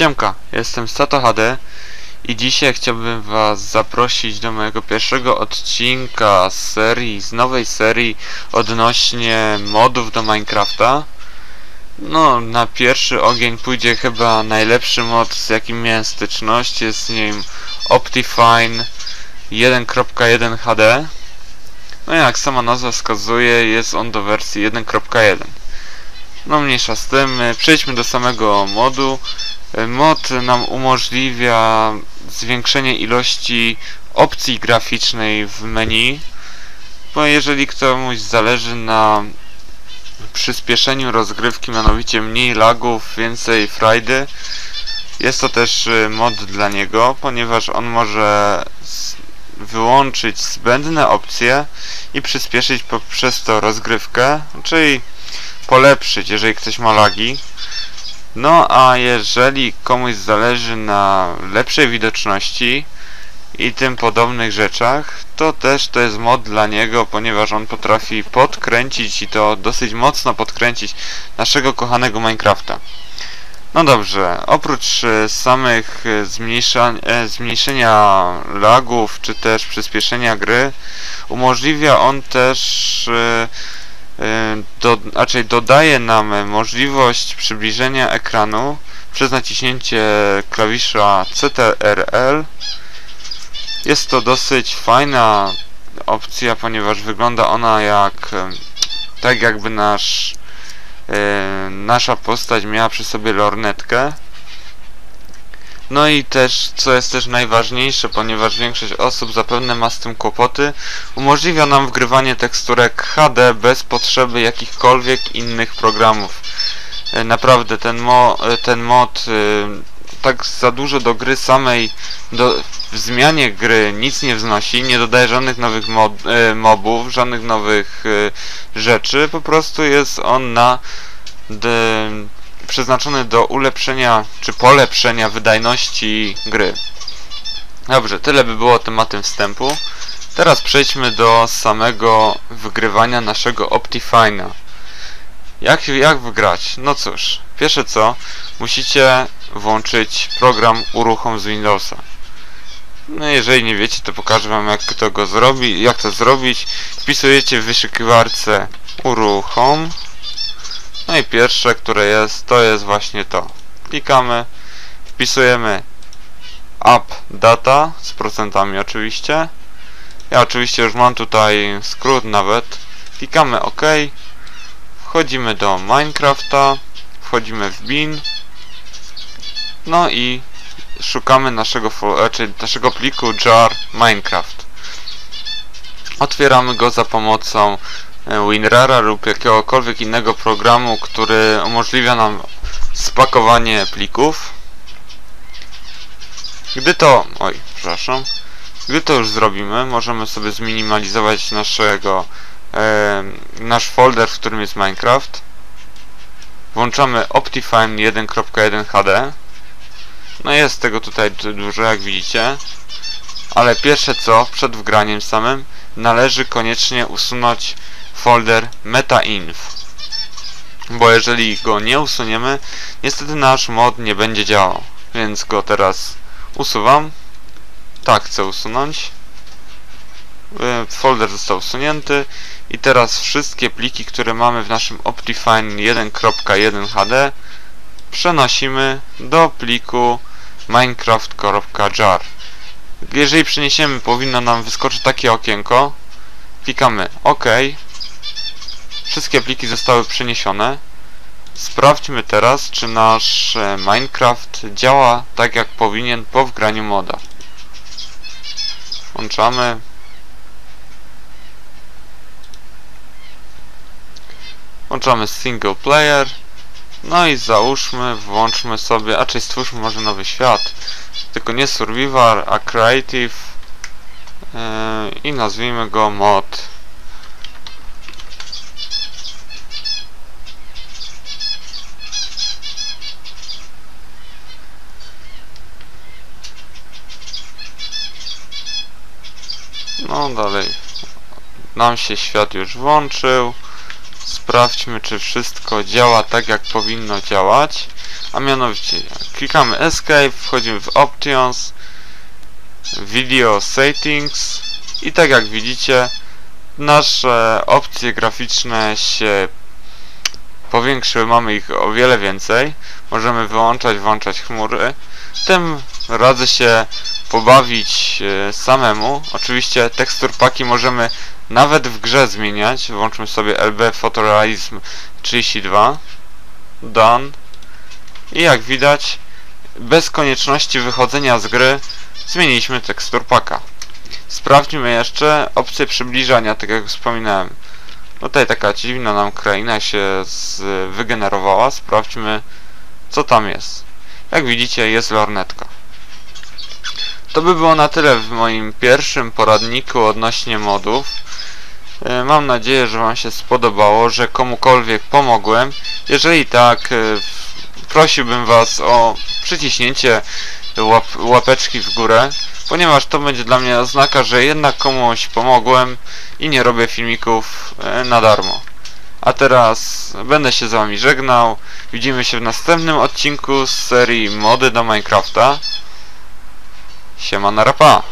Siemka, jestem Sato HD i dzisiaj chciałbym was zaprosić do mojego pierwszego odcinka z serii, z nowej serii odnośnie modów do Minecrafta. No, na pierwszy ogień pójdzie chyba najlepszy mod, z jakim miałem styczność, jest nim Optifine 1.1 HD. No jak sama nazwa wskazuje, jest on do wersji 1.1. No mniejsza z tym, e, przejdźmy do samego modu. E, Mod nam umożliwia zwiększenie ilości opcji graficznej w menu, bo jeżeli komuś zależy na przyspieszeniu rozgrywki, mianowicie mniej lagów, więcej frajdy, jest to też e, mod dla niego, ponieważ on może wyłączyć zbędne opcje i przyspieszyć poprzez to rozgrywkę, czyli polepszyć, jeżeli ktoś ma lagi. No a jeżeli komuś zależy na lepszej widoczności i tym podobnych rzeczach, to też to jest mod dla niego, ponieważ on potrafi podkręcić i to dosyć mocno podkręcić naszego kochanego Minecrafta. No dobrze, oprócz e, samych e, e, zmniejszenia lagów, czy też przyspieszenia gry, umożliwia on też do, raczej dodaje nam możliwość przybliżenia ekranu przez naciśnięcie klawisza CTRL. Jest to dosyć fajna opcja, ponieważ wygląda ona jak tak jakby nasz nasza postać miała przy sobie lornetkę. No i też, co jest też najważniejsze, ponieważ większość osób zapewne ma z tym kłopoty, umożliwia nam wgrywanie teksturek HD bez potrzeby jakichkolwiek innych programów. E, Naprawdę ten, mo, e, ten mod e, tak za dużo do gry samej, do, w zmianie gry nic nie wznosi, nie dodaje żadnych nowych mobów, żadnych nowych rzeczy, po prostu jest on na przeznaczony do ulepszenia czy polepszenia wydajności gry. Dobrze, tyle by było tematem wstępu. Teraz przejdźmy do samego wygrywania naszego Optifine'a. Jak, jak wygrać? No cóż, pierwsze co, musicie włączyć program uruchom z Windowsa. No jeżeli nie wiecie, to pokażę wam jak to go zrobi, jak to zrobić. Wpisujecie w wyszukiwarce uruchom. No i pierwsze, które jest, to jest właśnie to. Klikamy, wpisujemy app data z procentami oczywiście. Ja oczywiście już mam tutaj skrót nawet. Klikamy OK. Wchodzimy do Minecrafta. Wchodzimy w bin. No i szukamy naszego, czyli naszego pliku jar Minecraft. Otwieramy go za pomocą WinRara lub jakiegokolwiek innego programu, który umożliwia nam spakowanie plików. Gdy to... Oj, przepraszam. Gdy to już zrobimy, możemy sobie zminimalizować naszego e, nasz folder, w którym jest Minecraft. Włączamy Optifine 1.1 HD. No jest tego tutaj du- dużo, jak widzicie. Ale pierwsze co, przed wgraniem samym, należy koniecznie usunąć folder metainf. Bo jeżeli go nie usuniemy, niestety nasz mod nie będzie działał. Więc go teraz usuwam. Tak, chcę usunąć. Y, Folder został usunięty i teraz wszystkie pliki, które mamy w naszym Optifine 1.1 HD przenosimy do pliku minecraft.jar. Jeżeli przeniesiemy, powinno nam wyskoczyć takie okienko. Klikamy OK. Wszystkie pliki zostały przeniesione. Sprawdźmy teraz, czy nasz e, Minecraft działa tak jak powinien po wgraniu moda. Włączamy. Włączamy single player. No i załóżmy, włączmy sobie, a czy stwórzmy może nowy świat. Tylko nie survival, a creative. Yy, I nazwijmy go mod. No dalej. Nam się świat już włączył. Sprawdźmy, czy wszystko działa tak, jak powinno działać. A mianowicie, klikamy Escape, wchodzimy w Options, Video Settings i tak jak widzicie, nasze opcje graficzne się powiększyły, mamy ich o wiele więcej. Możemy wyłączać, włączać chmury. Tym radzę się pobawić e, samemu. Oczywiście tekstur paki możemy nawet w grze zmieniać. Włączmy sobie LB Photorealism 32. Done. I jak widać, bez konieczności wychodzenia z gry zmieniliśmy tekstur paka. Sprawdźmy jeszcze opcję przybliżania, tak jak wspominałem. No tutaj taka dziwna nam kraina się wygenerowała. Sprawdźmy, co tam jest. Jak widzicie, jest lornetka. To by było na tyle w moim pierwszym poradniku odnośnie modów. E, Mam nadzieję, że Wam się spodobało, że komukolwiek pomogłem. Jeżeli tak, e, prosiłbym Was o przyciśnięcie łap, łapeczki w górę, ponieważ to będzie dla mnie oznaka, że jednak komuś pomogłem i nie robię filmików e, na darmo. A teraz będę się z Wami żegnał. Widzimy się w następnym odcinku z serii Mody do Minecrafta. Siema na rapa.